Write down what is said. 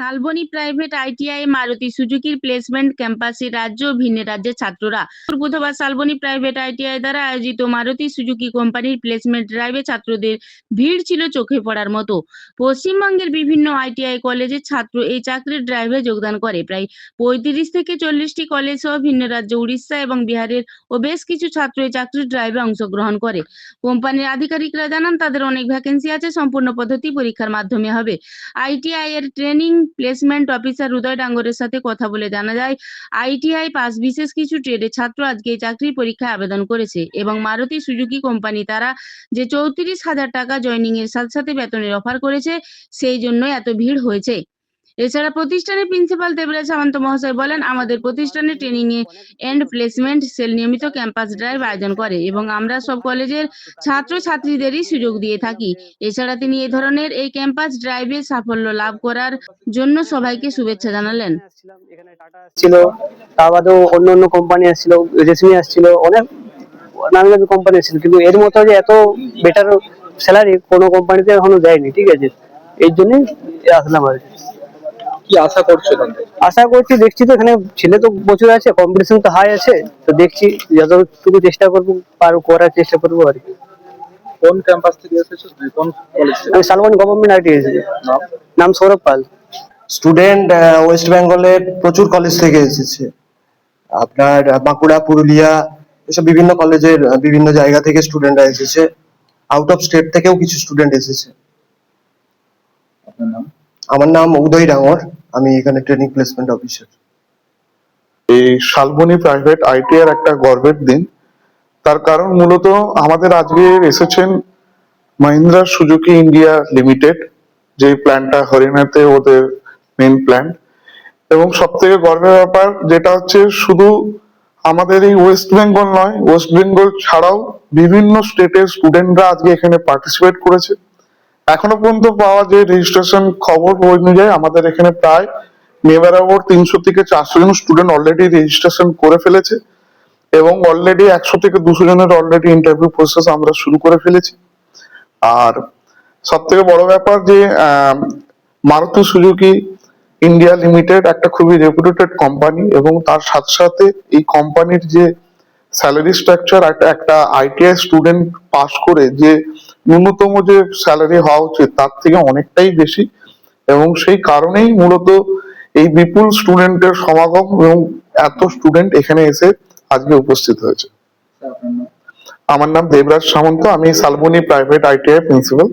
Salboni private ITI, Maruti সুজুকির placement, ক্যাম্পাসে রাজ্য ও ভিন্ন রাজ্যের ছাত্ররা। বুধবার শালবনী প্রাইভেট আইটিআই দ্বারা আয়োজিত মারুতি সুজুকি কোম্পানির প্লেসমেন্ট ড্রাইভে ছাত্রদের ভিড় ছিল চোখে পড়ার মতো। পশ্চিমবঙ্গের বিভিন্ন আইটিআই কলেজের ছাত্র এই চাকরির ড্রাইভে যোগদান করে। প্রায় পঁয়ত্রিশ থেকে চল্লিশটি কলেজ সহ ভিন্ন রাজ্য, উড়িষ্যা এবং বিহারের ও বেশ কিছু ছাত্র এই চাকরির ড্রাইভে অংশগ্রহণ করে। কোম্পানির আধিকারিকরা জানান, তাদের অনেক ভ্যাকেন্সি আছে, সম্পূর্ণ পদ্ধতি পরীক্ষার মাধ্যমে হবে। আইটিআই এর ট্রেনিং প্লেসমেন্ট অফিসার হৃদয় ডাঙ্গরের সাথে কথা বলে জানা যায় আইটিআই পাস বিশেষ কিছু ট্রেডের ছাত্র আজকে চাকরির পরীক্ষায় আবেদন করেছে এবং মারুতি সুজুকি কোম্পানি তারা যে চৌত্রিশ হাজার টাকা জয়নিং এর সাথে সাথে বেতনের অফার করেছে, সেই জন্য এত ভিড় হয়েছে। এছাড়া প্রতিষ্ঠানের প্রিন্সিপাল দেবরাজ সামন্ত মহাশয় বলেন, আমাদের প্রতিষ্ঠানে ট্রেনিং এ এন্ড প্লেসমেন্ট সেল নিয়মিত ক্যাম্পাস ড্রাইভ আয়োজন করে এবং আমরা সব কলেজের ছাত্র ছাত্রীদেরই সুযোগ দিয়ে থাকি। এছাড়া তিনি এই ধরনের এই ক্যাম্পাস ড্রাইভে সাফল্য লাভ করার জন্য সবাইকে শুভেচ্ছা জানালেন। ছিল তা বাদেও অন্য অন্য কোম্পানি আসছিল রেশমি আসছিল, অনেক নামি দামি কোম্পানি আসছিল, কিন্তু এর মতো যে এত বেটার স্যালারি কোনো কোম্পানিতে এখনও দেয়নি, ঠিক আছে? এই জন্যই আসলাম আর কি। কি আশা করছ আশা করছি দেখছি তো এখানে ছেলে তো প্রচুর আছে কম্পিটিশন তো হাই আছে তো দেখছি যতটুকু চেষ্টা করব পারব করার চেষ্টা করব আর কি। কোন ক্যাম্পাস থেকে এসেছ? কোন কলেজ থেকে? আমি শালবন গভর্নমেন্ট আইটি এসেছি। নাম? সৌরভ পাল। স্টুডেন্ট ওয়েস্ট বেঙ্গলের প্রচুর কলেজ থেকে এসেছে। আপনার বাঁকুড়া পুরুলিয়া এসব বিভিন্ন কলেজের বিভিন্ন জায়গা থেকে স্টুডেন্টরা এসেছে। আউট অফ স্টেট থেকেও কিছু স্টুডেন্ট এসেছে। আমার নাম উদয় ডাঙর। আমি এখানে ট্রেনিং প্লেসমেন্ট অফিসার এই শালবনী প্রাইভেট আইটি এর একটা গর্বের দিন। তার কারণ মূলত আমাদের আজকে এসেছেন মহিন্দ্রা সুজুকি ইন্ডিয়া লিমিটেড যে প্ল্যানটা হরিয়ানাতে ওদের মেন প্ল্যান এবং সব থেকে গর্বের ব্যাপার যেটা হচ্ছে শুধু আমাদের এই ওয়েস্ট বেঙ্গল নয় ওয়েস্ট বেঙ্গল ছাড়াও বিভিন্ন স্টেটের স্টুডেন্টরা আজকে এখানে পার্টিসিপেট করেছে। এখনও পর্যন্ত পাওয়া যে রেজিস্ট্রেশন খবর অনুযায়ী আমাদের এখানে প্রায় নেভার অ্যাবাউট তিনশো থেকে চারশো জন স্টুডেন্ট অলরেডি রেজিস্ট্রেশন করে ফেলেছে এবং অলরেডি একশো থেকে দুশো জনের অলরেডি ইন্টারভিউ প্রসেস আমরা শুরু করে ফেলেছি। আর সব থেকে বড় ব্যাপার যে মারুতি সুজুকি ইন্ডিয়া লিমিটেড একটা খুবই রেপুটেড কোম্পানি এবং তার সাথে সাথে এই কোম্পানির যে স্যালারি স্ট্রাকচার একটা একটা আইটিআই স্টুডেন্ট পাস করে যে ন্যূনতম যে স্যালারি হওয়া উচিত তার থেকে অনেকটাই বেশি। এবং সেই কারণেই মূলত এই বিপুল স্টুডেন্টের সমাগম এবং এত স্টুডেন্ট এখানে এসে আজকে উপস্থিত হয়েছে। আমার নাম দেবরাজ সামন্ত আমি শালবনী প্রাইভেট আইটিআই প্রিন্সিপাল